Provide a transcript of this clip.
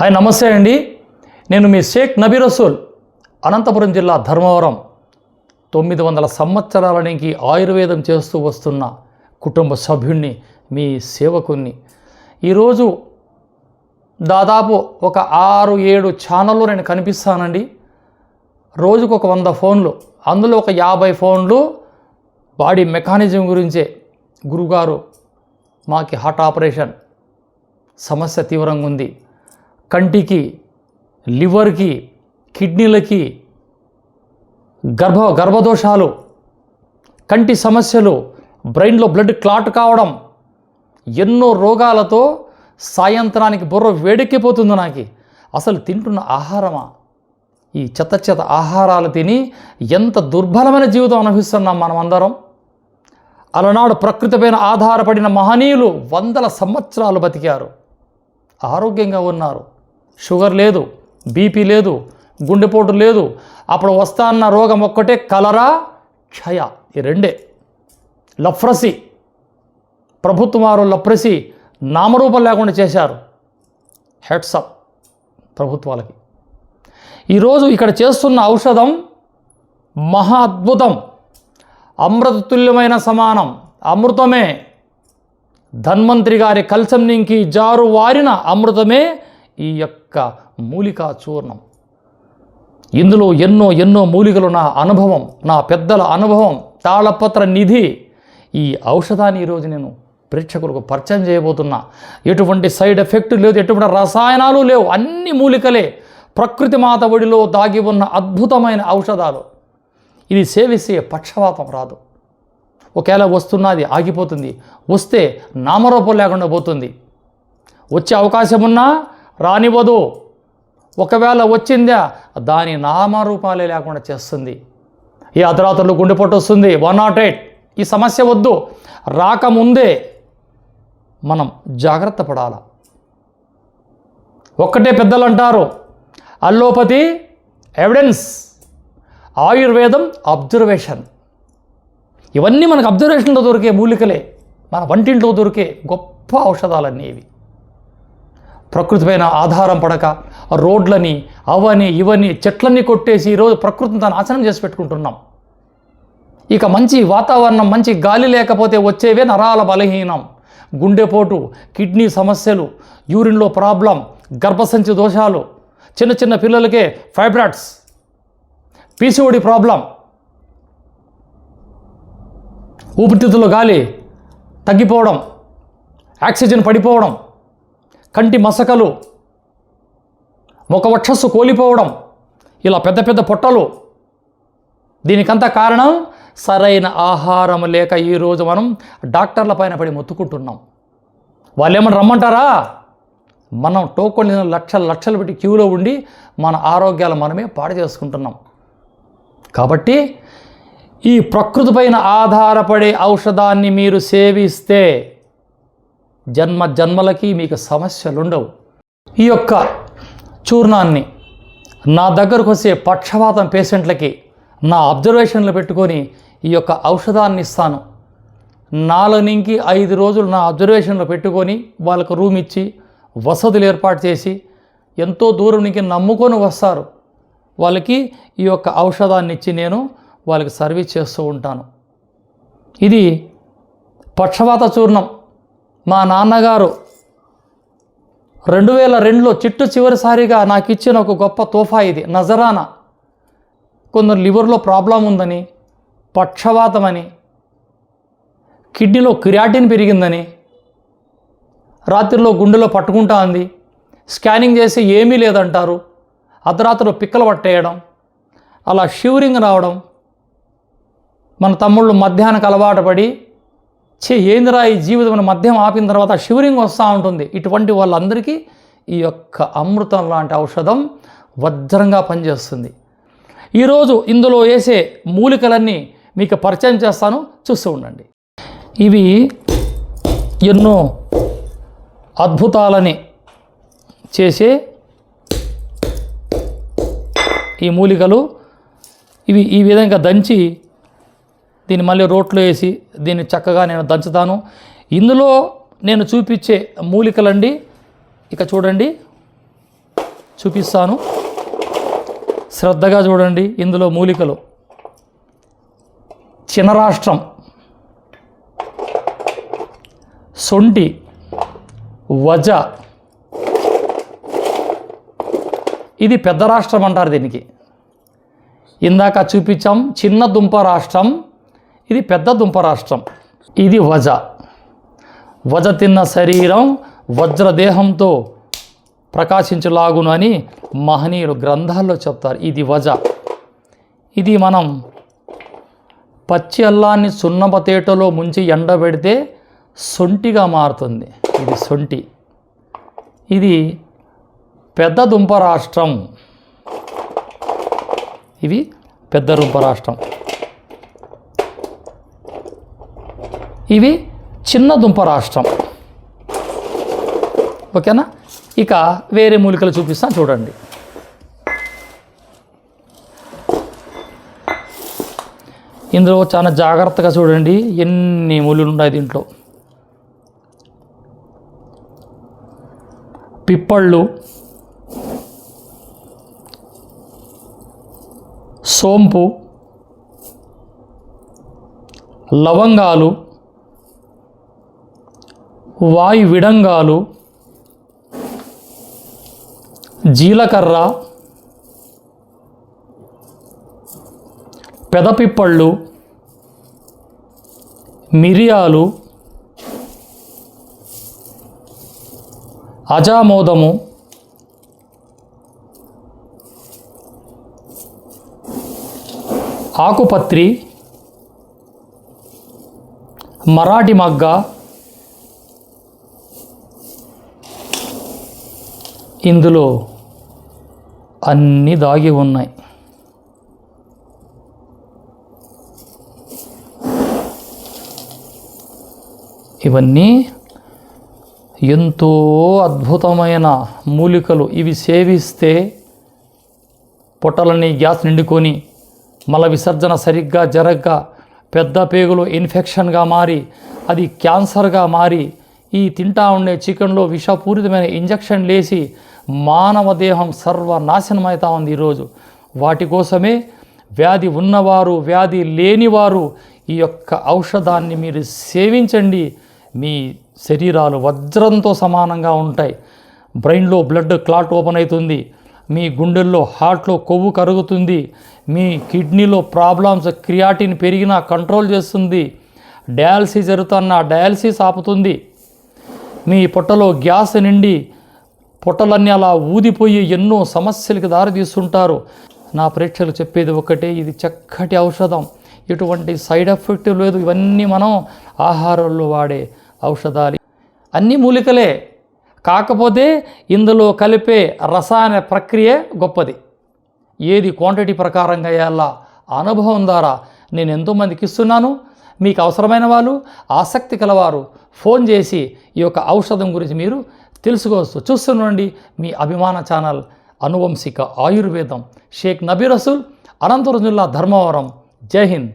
Hi నమస్తే అండి. నేను మీ షేక్ నబీ రసూల్ అనంతపురం జిల్లా ధర్మవరం. తొమ్మిది వందల సంవత్సరాల నుంచి ఆయుర్వేదం చేస్తూ వస్తున్న కుటుంబ సభ్యుణ్ణి మీ సేవకుణ్ణి. ఈరోజు దాదాపు ఒక ఆరు ఏడు ఛానళ్ళు నేను కనిపిస్తానండి. రోజుకు ఒక వంద ఫోన్లు అందులో ఒక యాభై ఫోన్లు బాడీ మెకానిజం గురించే. గురుగారు మాకి హార్ట్ ఆపరేషన్ సమస్య తీవ్రంగా ఉంది. కంటికి లివర్కి కిడ్నీలకి గర్భ గర్భదోషాలు కంటి సమస్యలు బ్రెయిన్లో బ్లడ్ క్లాట్ కావడం ఎన్నో రోగాలతో సాయంత్రానికి బుర్ర వేడెక్కిపోతుంది నాకు. అసలు తింటున్న ఆహారమా? ఈ చెత్త చెత్త ఆహారాలు తిని ఎంత దుర్బలమైన జీవితం అనుభవిస్తున్నాం మనం అందరం అలనాడు ప్రకృతిపైన ఆధారపడిన మహనీయులు వందల సంవత్సరాలు బతికారు. ఆరోగ్యంగా ఉన్నారు. షుగర్ లేదు బీపీ లేదు గుండెపోటు లేదు. అప్పుడు వస్తా అన్న రోగం ఒక్కటే కలరా క్షయ. ఈ రెండే. లఫ్రసి. ప్రభుత్వం వారు లఫ్రసి నామరూపం లేకుండా చేశారు. హెడ్సప్ ప్రభుత్వాలకి. ఈరోజు ఇక్కడ చేస్తున్న ఔషధం మహా అద్భుతం అమృతతుల్యమైన సమానం. అమృతమే. ధన్వంతరి గారి కల్చం నింకి జారు వారిన అమృతమే ఈ యొక్క మూలికా చూర్ణం. ఇందులో ఎన్నో ఎన్నో మూలికలు నా అనుభవం నా పెద్దల అనుభవం తాళపత్ర నిధి. ఈ ఔషధాన్ని ఈరోజు నేను ప్రేక్షకులకు పరిచయం చేయబోతున్నా. ఎటువంటి సైడ్ ఎఫెక్ట్ లేదు ఎటువంటి రసాయనాలు లేవు. అన్ని మూలికలే ప్రకృతి మాత ఒడిలో దాగి ఉన్న అద్భుతమైన ఔషధాలు. ఇది సేవిస్తే పక్షవాతం రాదు. ఒకవేళ వస్తున్నది ఆగిపోతుంది. వస్తే నామరూపం లేకుండా పోతుంది. వచ్చే అవకాశం ఉన్నా రానివ్వదు. ఒకవేళ వచ్చిందా దాని నామరూపాలే లేకుండా చేస్తుంది. ఈ అర్ధరాత్రులు గుండెపోటు వస్తుంది. వన్ నాట్ ఎయిట్ ఈ సమస్య వద్దు. రాకముందే మనం జాగ్రత్త పడాల. ఒక్కటే పెద్దలు అంటారు. అల్లోపతి ఎవిడెన్స్ ఆయుర్వేదం అబ్జర్వేషన్ ఇవన్నీ మనకు అబ్జర్వేషన్లో దొరికే మూలికలే. మన వంటింట్లో దొరికే గొప్ప ఔషధాలన్నీ ఇవి. ప్రకృతి పైన ఆధారం పడక రోడ్లని అవని ఇవని చెట్లన్నీ కొట్టేసి ఈరోజు ప్రకృతిని తాను నాశనం చేసి పెట్టుకుంటున్నాం. ఇక మంచి వాతావరణం మంచి గాలి లేకపోతే వచ్చేవే నరాల బలహీనం. గుండెపోటు కిడ్నీ సమస్యలు యూరిన్లో ప్రాబ్లం గర్భసంచి దోషాలు చిన్న చిన్న పిల్లలకే ఫైబ్రాట్స్ పీసీఓడి ప్రాబ్లం ఊపిరితిత్తుల గాలి తగ్గిపోవడం ఆక్సిజన్ పడిపోవడం కంటి మసకలు ముఖవక్షస్సు కోలిపోవడం ఇలా పెద్ద పెద్ద పొట్టలు. దీనికంతా కారణం సరైన ఆహారం లేక ఈరోజు మనం డాక్టర్ల పైన పడి మొత్తుకుంటున్నాం. వాళ్ళు రమ్మంటారా? మనం టోకన్ లక్షలు లక్షలు పెట్టి క్యూలో ఉండి మన ఆరోగ్యాలు మనమే పాడు చేసుకుంటున్నాం. కాబట్టి ఈ ప్రకృతిపైన ఆధారపడే ఔషధాన్ని మీరు సేవిస్తే జన్మ జన్మలకి మీకు సమస్యలు ఉండవు ఈ యొక్క చూర్ణాన్ని నా దగ్గరకు వచ్చే పక్షవాతం పేషెంట్లకి నా అబ్జర్వేషన్లు పెట్టుకొని ఈ యొక్క ఔషధాన్ని ఇస్తాను. నాలుగు నుంచి ఐదు రోజులు నా అబ్జర్వేషన్లో పెట్టుకొని వాళ్ళకు రూమ్ ఇచ్చి వసతులు ఏర్పాటు చేసి ఎంతో దూరం నుంచి నమ్ముకొని వస్తారు. వాళ్ళకి ఈ యొక్క ఔషధాన్ని ఇచ్చి నేను వాళ్ళకి సర్వీస్ చేస్తూ ఉంటాను. ఇది పక్షవాత చూర్ణం. మా నాన్నగారు రెండు వేల రెండులో చిట్టు చివరిసారిగా నాకు ఇచ్చిన ఒక గొప్ప తోఫా ఇది నజరానా. కొందరు లివర్లో ప్రాబ్లం ఉందని పక్షవాతమని కిడ్నీలో క్రియాటిన్ పెరిగిందని రాత్రిలో గుండెలో పట్టుకుంటా ఉంది స్కానింగ్ చేసి ఏమీ లేదంటారు. అర్ధరాత్రిలో పిక్కలు పట్టేయడం అలా షివరింగ్ రావడం మన తమ్ముళ్ళు మధ్యాహ్నం అలవాటు పడి చే ఏందిరా ఈ జీవితం? మద్యం ఆపిన తర్వాత షివరింగ్ వస్తూ ఉంటుంది. ఇటువంటి వాళ్ళందరికీ ఈ యొక్క అమృతం లాంటి ఔషధం వజ్రంగా పనిచేస్తుంది. ఈరోజు ఇందులో వేసే మూలికలన్నీ మీకు పరిచయం చేస్తాను. చూస్తూ ఉండండి. ఇవి ఎన్నో అద్భుతాలని చేసే ఈ మూలికలు. ఇవి ఈ విధంగా దంచి దీన్ని మళ్ళీ రోట్లో వేసి దీన్ని చక్కగా నేను దంచుతాను. ఇందులో నేను చూపించే మూలికలండి ఇక చూడండి చూపిస్తాను. శ్రద్ధగా చూడండి ఇందులో మూలికలు. చిన్న రాష్ట్రం సొంటి. వజ. ఇది పెద్ద రాష్ట్రం అంటారు దీనికి. ఇందాక చూపించాం చిన్న దుంప రాష్ట్రం. ఇది పెద్ద దుంప రాష్ట్రం. ఇది వజ. వజ తిన్న శరీరం వజ్రదేహంతో ప్రకాశించలాగును అని మహనీయులు గ్రంథాల్లో చెప్తారు. ఇది వజ. ఇది మనం పచ్చి అల్లాన్ని సున్నపతేటలో ముంచి ఎండబెడితే సొంటిగా మారుతుంది. ఇది సొంటి. ఇది పెద్ద దుంప రాష్ట్రం. ఇవి పెద్ద దుంప రాష్ట్రం. ఇవి చిన్న దుంప రాష్ట్రం. ఓకేనా? ఇక వేరే మూలికలు చూపిస్తాను చూడండి. ఇందులో చాలా జాగ్రత్తగా చూడండి ఎన్ని మూలికలు ఉన్నాయి దీంట్లో. పిప్పళ్ళు సోంపు లవంగాలు వాయు విడంగాలు జీలకర్ర పెదపిప్పళ్ళు మిరియాలు అజామోదము ఆకుపత్రి మరాఠీ మగ్గ ఇందులో అన్నీ దాగి ఉన్నాయి. ఇవన్నీ ఎంతో అద్భుతమైన మూలికలు. ఇవి సేవిస్తే పొట్టలని గ్యాస్ నిండుకొని మల విసర్జన సరిగ్గా జరగక పెద్ద పేగులు ఇన్ఫెక్షన్గా మారి అది క్యాన్సర్గా మారి ఈ తింటా ఉండే చికెన్లో విషపూరితమైన ఇంజక్షన్ లేసి మానవ దేహం సర్వనాశనమవుతా ఉంది ఈరోజు. వాటి కోసమే వ్యాధి ఉన్నవారు వ్యాధి లేనివారు ఈ యొక్క ఔషధాన్ని మీరు సేవించండి. మీ శరీరాలు వజ్రంతో సమానంగా ఉంటాయి. బ్రెయిన్లో బ్లడ్ క్లాట్ ఓపెన్ అవుతుంది. మీ గుండెల్లో హార్ట్లో కొవ్వు కరుగుతుంది. మీ కిడ్నీలో ప్రాబ్లమ్స్ క్రియాటిన్ పెరిగినా కంట్రోల్ చేస్తుంది. డయాలసిస్ జరుగుతున్న డయాలసిస్ ఆపుతుంది. మీ పొట్టలో గ్యాస్ నిండి పొట్టలన్నీ అలా ఊదిపోయి ఎన్నో సమస్యలకు దారితీస్తుంటారు. నా ప్రేక్షకులు చెప్పేది ఒకటే ఇది చక్కటి ఔషధం. ఎటువంటి సైడ్ ఎఫెక్ట్ లేదు. ఇవన్నీ మనం ఆహారంలో వాడే ఔషధాలు. అన్ని మూలికలే. కాకపోతే ఇందులో కలిపే రసాయన ప్రక్రియ గొప్పది. ఏది క్వాంటిటీ ప్రకారంగా వేయాలా అనుభవం ద్వారా నేను ఎంతోమందికి ఇస్తున్నాను. మీకు అవసరమైన వాళ్ళు ఆసక్తి కలవారు ఫోన్ చేసి ఈ యొక్క ఔషధం గురించి మీరు తెలుసుకోవచ్చు. చూస్తుండండి మీ అభిమాన ఛానల్ అనువంశిక ఆయుర్వేదం. షేక్ నబీ రసూల్ అనంతపురం జిల్లా ధర్మవరం. జై హింద్.